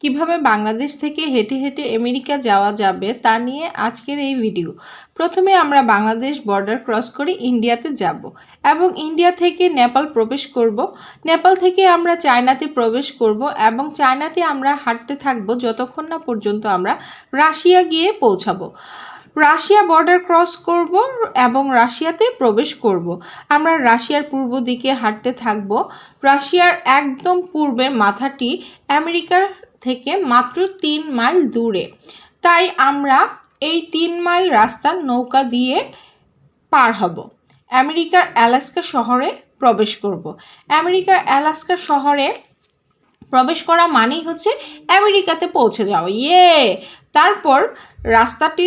কীভাবে বাংলাদেশ থেকে হেঁটে হেঁটে আমেরিকা যাওয়া যাবে তা নিয়ে আজকের এই ভিডিও। প্রথমে আমরা বাংলাদেশ বর্ডার ক্রস করে ইন্ডিয়াতে যাব এবং ইন্ডিয়া থেকে নেপাল প্রবেশ করব। নেপাল থেকে আমরা চায়নাতে প্রবেশ করব এবং চায়নাতে আমরা হাঁটতে থাকব যতক্ষণ না পর্যন্ত আমরা রাশিয়া গিয়ে পৌঁছাবো। রাশিয়া বর্ডার ক্রস করব এবং রাশিয়াতে প্রবেশ করব। আমরা রাশিয়ার পূর্ব দিকে হাঁটতে থাকব। রাশিয়ার একদম পূর্বের মাথাটি আমেরিকার থেকে মাত্র তিন মাইল দূরে। তাই আমরা এই তিন মাইল রাস্তা নৌকা দিয়ে পার হব। আমেরিকার অ্যালাস্কা শহরে প্রবেশ করব। আমেরিকার অ্যালাস্কা শহরে প্রবেশ করা মানেই হচ্ছে আমেরিকাতে পৌঁছে যাওয়া। ইয়ে! তারপর রাস্তাটি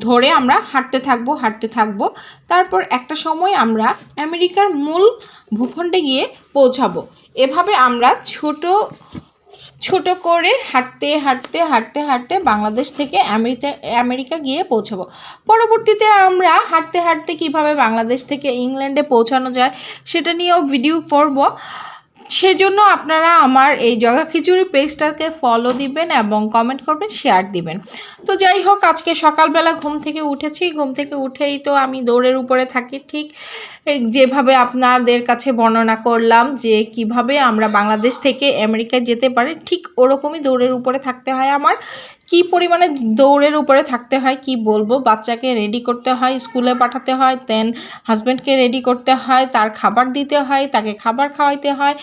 ধরে আমরা হাঁটতে থাকব হাঁটতে থাকব। তারপর একটা সময় আমরা আমেরিকার মূল ভূখণ্ডে গিয়ে পৌঁছাবো। এভাবে আমরা ছোট ছোট করে হাঁটতে হাঁটতে হাঁটতে হাঁটতে বাংলাদেশ থেকে আমেরিকা আমেরিকা গিয়ে পৌঁছাবো। পরবর্তীতে আমরা হাঁটতে হাঁটতে কীভাবে বাংলাদেশ থেকে ইংল্যান্ডে পৌঁছানো যায় সেটা নিয়েও ভিডিও করব। সেজন্য আপনারা আমার এই জগা খিচুড়ি পেজটাকে ফলো দিবেন এবং কমেন্ট করবেন শেয়ার দিবেন। তো যাই হোক, আজকে সকালবেলা ঘুম থেকে উঠেছি। ঘুম থেকে উঠেই তো আমি দৌড়ের উপরে থাকি, ঠিক যেভাবে আপনাদের কাছে বর্ণনা করলাম যে কীভাবে আমরা বাংলাদেশ থেকে আমেরিকায় যেতে পারি, ঠিক ওরকমই দৌড়ের উপরে থাকতে হয় আমার। কি পরিমাণে দৌড়ের উপরে থাকতে হয়, কি বলব? বাচ্চাকে রেডি করতে হয়, স্কুলে পাঠাতে হয় দেন হাজব্যান্ডকে রেডি করতে হয়, তার খাবার দিতে হয়, তাকে খাবার খাওয়াইতে হয়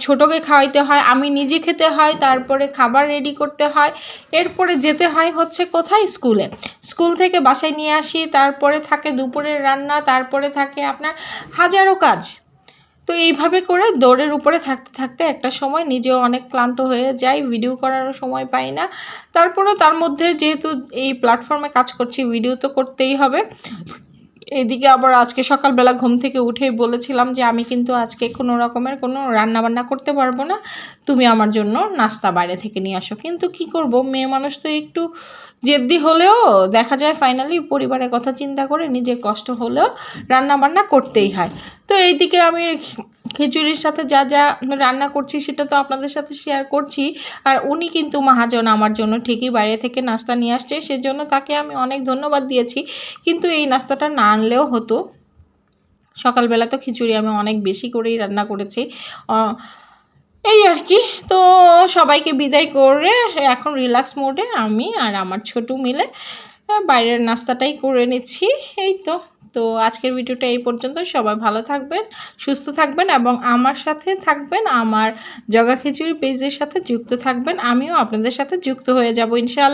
ছোটোকে খাওয়াইতে হয়, আমি নিজে খেতে হয়, তারপরে খাবার রেডি করতে হয়। এরপরে যেতে হয় হচ্ছে কোথায়? স্কুলে। স্কুল থেকে বাসায় নিয়ে আসি, তারপরে থাকে দুপুরের রান্না, তারপরে থাকে আপনার হাজারো কাজ। তো এইভাবে করে দৌড়ের উপরে থাকতে থাকতে একটা সময় নিজেও অনেক ক্লান্ত হয়ে যাই ভিডিও করারও সময় পাই না। তারপরেও তার মধ্যে যেহেতু এই প্ল্যাটফর্মে কাজ করছি ভিডিও তো করতেই হবে। এইদিকে আবার আজকে সকালবেলা ঘুম থেকে উঠেই বলেছিলাম যে আমি কিন্তু আজকে কোনো রকমের কোনো রান্নাবান্না করতে পারব না। তুমি আমার জন্য নাস্তা বাইরে থেকে নিয়ে আসো। কিন্তু কি করব? মেয়ে মানুষ তো একটু জেদ্দি হলেও দেখা যায় ফাইনালি পরিবারের কথা চিন্তা করে নিজের কষ্ট হলেও রান্নাবান্না করতেই হয়। তো এইদিকে আমি খিচুড়ির সাথে যা যা রান্না করছি সেটা তো আপনাদের সাথে শেয়ার করছি। আর উনি কিন্তু মহাজন আমার জন্য ঠিকই বাইরে থেকে নাস্তা নিয়ে আসছে, সেজন্য তাকে আমি অনেক ধন্যবাদ দিয়েছি। কিন্তু এই নাস্তাটা না আনলেও হতো। সকালবেলা তো খিচুড়ি আমি অনেক বেশি করেই রান্না করেছি। এই আর কি। তো সবাইকে বিদায় করে এখন রিল্যাক্স মোডে আমি আর আমার ছোটু মিলে বাইরের নাস্তাটাই করে নিচ্ছি। এই তো। তো আজকের ভিডিওটা এই পর্যন্ত। সবাই ভালো থাকবেন, সুস্থ থাকবেন এবং আমার সাথে থাকবেন, আমার জগা খিচুড়ি পেজের সাথে যুক্ত থাকবেন। আমিও আপনাদের সাথে যুক্ত হয়ে যাব, ইনশাআল্লাহ।